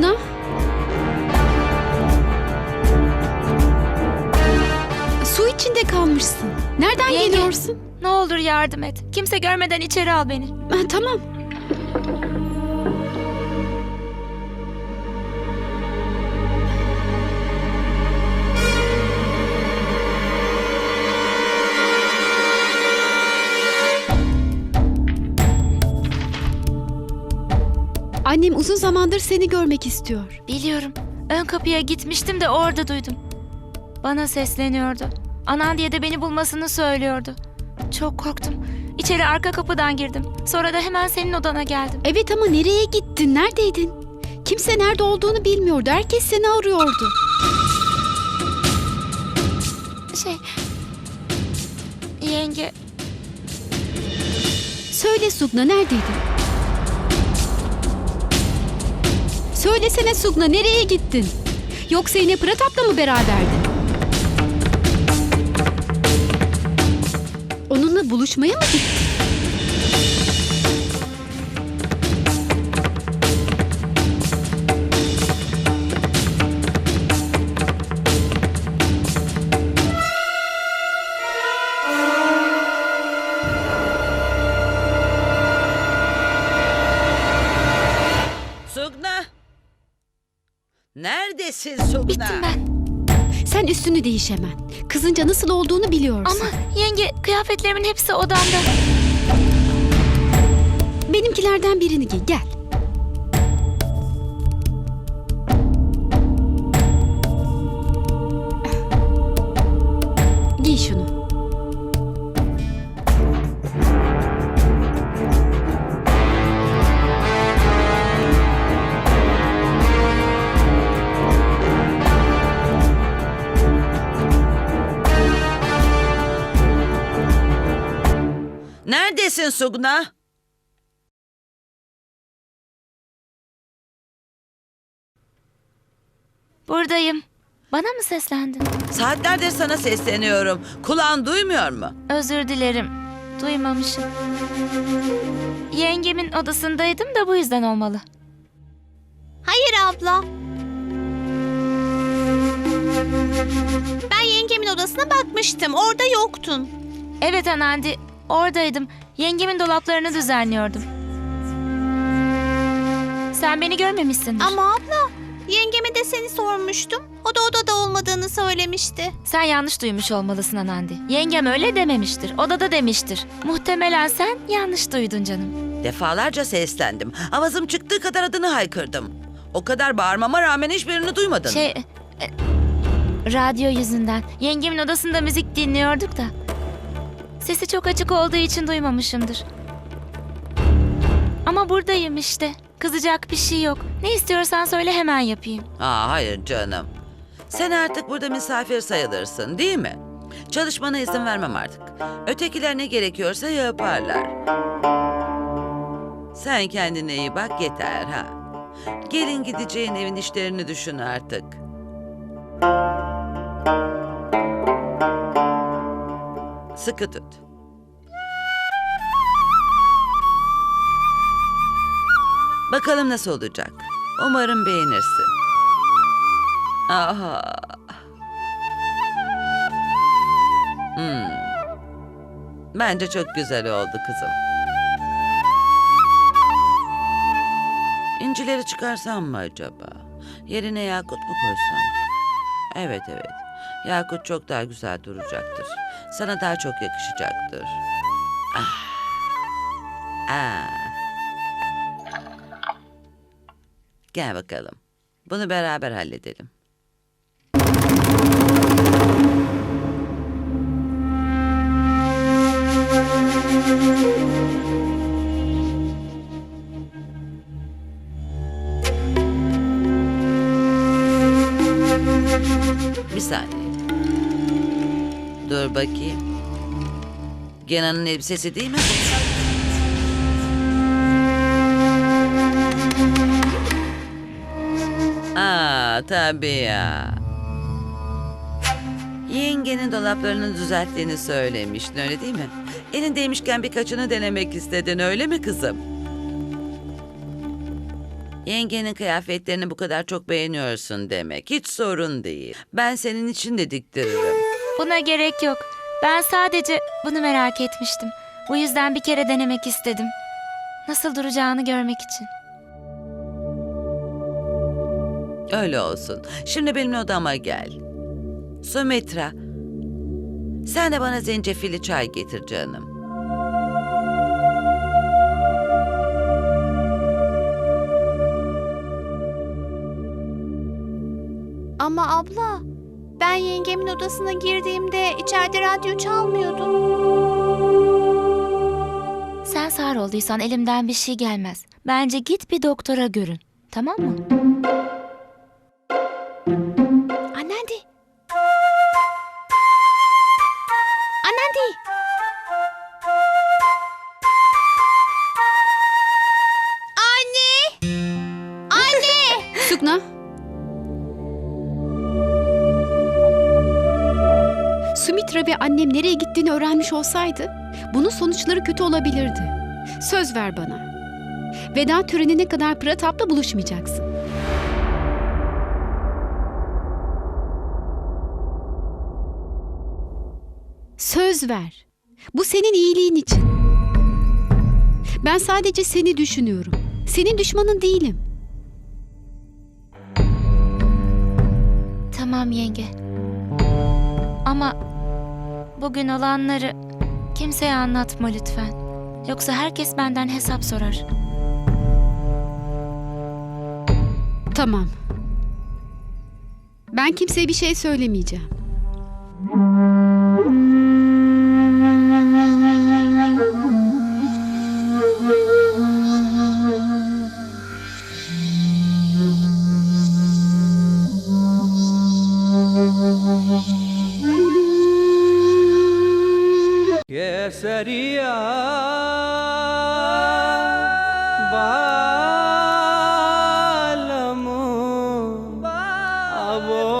Adnan? Su içinde kalmışsın. Nereden Yenge. geliyorsun? Ne olur yardım et. Kimse görmeden içeri al beni. Ha, tamam. Annem uzun zamandır seni görmek istiyor. Biliyorum. Ön kapıya gitmiştim de orada duydum. Bana sesleniyordu. Anan diye de beni bulmasını söylüyordu. Çok korktum. İçeri arka kapıdan girdim. Sonra da hemen senin odana geldim. Evet ama nereye gittin? Neredeydin? Kimse nerede olduğunu bilmiyordu. Herkes seni arıyordu. Şey... Yenge... Söyle Sugna neredeydin? Söylesene Sugna nereye gittin? Yoksa yine Pratap'la mı beraberdin? Onunla buluşmaya mı gittin? Neredesin Sugna? Bittim ben. Sen üstünü değiş hemen. Kızınca nasıl olduğunu biliyorsun. Ama yenge kıyafetlerimin hepsi odamda. Benimkilerden birini giy gel. Neredesin Sugna? Buradayım. Bana mı seslendin? Saatlerdir sana sesleniyorum. Kulağın duymuyor mu? Özür dilerim. Duymamışım. Yengemin odasındaydım da bu yüzden olmalı. Hayır abla. Ben yengemin odasına bakmıştım. Orada yoktun. Evet Anandi, oradaydım. Yengemin dolaplarını düzenliyordum. Sen beni görmemişsindir. Ama abla, yengeme de seni sormuştum. O da odada olmadığını söylemişti. Sen yanlış duymuş olmalısın Anandi. Yengem öyle dememiştir. Odada demiştir. Muhtemelen sen yanlış duydun canım. Defalarca seslendim. Avazım çıktığı kadar adını haykırdım. O kadar bağırmama rağmen hiçbirini duymadın. Şey... e, radyo yüzünden. Yengemin odasında müzik dinliyorduk da. Sesi çok açık olduğu için duymamışımdır. Ama buradayım işte. Kızacak bir şey yok. Ne istiyorsan söyle hemen yapayım. Aa, hayır canım. Sen artık burada misafir sayılırsın değil mi? Çalışmana izin vermem artık. Ötekiler ne gerekiyorsa yaparlar. Sen kendine iyi bak yeter ha. Gelin gideceğin evin işlerini düşün artık. Sıkı tut. Bakalım nasıl olacak. Umarım beğenirsin. Aha. Hmm. Bence çok güzel oldu kızım. İncileri çıkarsam mı acaba? Yerine yakut mu koysam? Evet evet. Yakut çok daha güzel duracaktır. Sana daha çok yakışacaktır. Ah. Ah. Gel bakalım. Bunu beraber halledelim. Dur bakayım. Gena'nın elbisesi değil mi? Aa tabii ya. Yengenin dolaplarını düzelttiğini söylemiştin öyle değil mi? Elindeymişken birkaçını denemek istedin öyle mi kızım? Yengenin kıyafetlerini bu kadar çok beğeniyorsun demek. Hiç sorun değil. Ben senin için de diktiririm. Buna gerek yok. Ben sadece bunu merak etmiştim. Bu yüzden bir kere denemek istedim. Nasıl duracağını görmek için. Öyle olsun. Şimdi benimle odama gel. Sumitra. Sen de bana zencefilli çay getir canım. Ama abla ben yengemin odasına girdiğimde içeride radyo çalmıyordu. Sen sağır olduysan elimden bir şey gelmez. Bence git bir doktora görün. Tamam mı? Anneanne. Anneanne. Anne. Anne. Sukna. Sumitra ve annem nereye gittiğini öğrenmiş olsaydı bunun sonuçları kötü olabilirdi. Söz ver bana. Veda törenine kadar Pratap'la buluşmayacaksın. Söz ver. Bu senin iyiliğin için. Ben sadece seni düşünüyorum. Senin düşmanın değilim. Tamam yenge. Ama bugün olanları kimseye anlatma lütfen. Yoksa herkes benden hesap sorar. Tamam. Ben kimseye bir şey söylemeyeceğim. केसरिया बा